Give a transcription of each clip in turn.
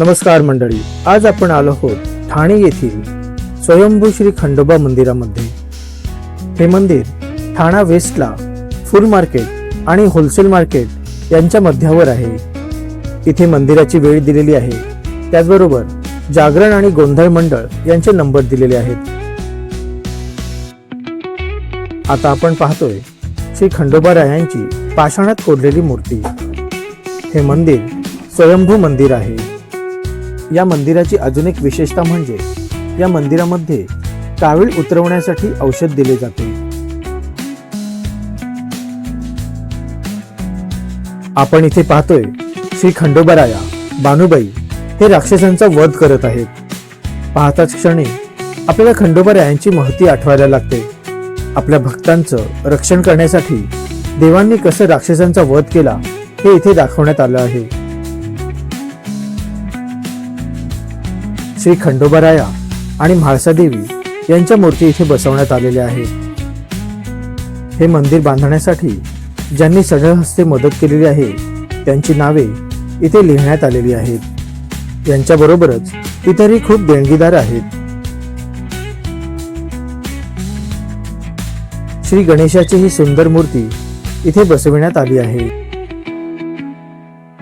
नमस्कार मंडळी आज आपण आलो आहोत ठाणे येथील स्वयंभू श्री खंडोबा मंदिरामध्ये. हे मंदिर ठाणा वेस्टला फुल मार्केट आणि होलसेल मार्केट यांच्या मध्यावर आहे. इथे मंदिराची वेळ दिलेली आहे. त्याचबरोबर जागरण आणि गोंधळ मंडळ यांचे नंबर दिलेले आहेत. आता आपण पाहतोय श्री खंडोबा रायांची पाषाणात कोरलेली मूर्ती. हे मंदिर स्वयंभू मंदिर आहे. या मंदिराची अजून एक विशेषता म्हणजे या मंदिरामध्ये कावीळ उतरवण्यासाठी औषध दिले जाते. आपण इथे पाहतोय श्री खंडोबराया बानुबाई हे राक्षसांचा वध करत आहेत. पाहताच क्षणी आपल्याला खंडोबरायांची महती आठवायला लागते. आपल्या भक्तांचं रक्षण करण्यासाठी देवांनी कसं राक्षसांचा वध केला हे इथे दाखवण्यात आलं आहे. श्री खंडोबाराया आणि म्हाळसादेवी यांच्या मूर्ती इथे बसवण्यात आलेल्या आहेत. हे मंदिर बांधण्यासाठी ज्यांनी सढळ हस्ते मदत केलेली आहे त्यांची नावे इथे लिहिण्यात आलेली आहेत. यांच्याबरोबरच इतरही खूप देणगीदार आहेत. श्री गणेशाची ही सुंदर मूर्ती इथे बसविण्यात आली आहे.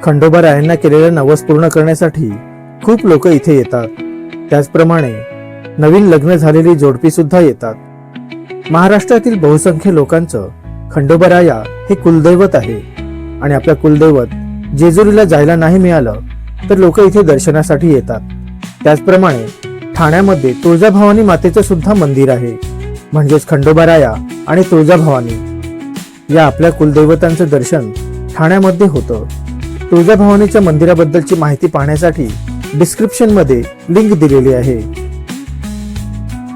खंडोबा रायांना केलेलं नवस पूर्ण करण्यासाठी खूप लोक इथे येतात. त्याचप्रमाणे नवीन लग्न झालेली जोडपी सुद्धा येतात. महाराष्ट्रातील बहुसंख्य लोकांचं खंडोबराया हे कुलदैवत आहे. आणि आपल्या कुलदैवत जेजुरीला जायला नाही मिळालं तर लोक इथे दर्शनासाठी येतात. त्याचप्रमाणे ठाण्यामध्ये तुळजाभवानी मातेचं सुद्धा मंदिर आहे. म्हणजेच खंडोबाराया आणि तुळजाभवानी. या आपल्या कुलदैवतांचं दर्शन ठाण्यामध्ये होतं. तुळजाभवानीच्या मंदिराबद्दलची माहिती पाहण्यासाठी डिस्क्रिप्शनमध्ये लिंक दिलेली आहे.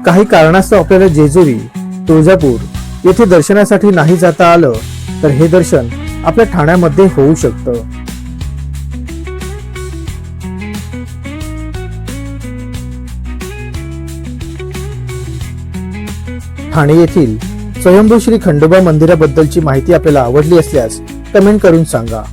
काही कारणास्तव आपल्याला जेजुरी तुळजापूर येथे दर्शनासाठी नाही जाता आलं तर हे दर्शन आपल्या ठाण्यामध्ये होऊ शकतं. ठाणे येथील स्वयंभू श्री खंडोबा मंदिराबद्दलची माहिती आपल्याला आवडली असल्यास कमेंट करून सांगा.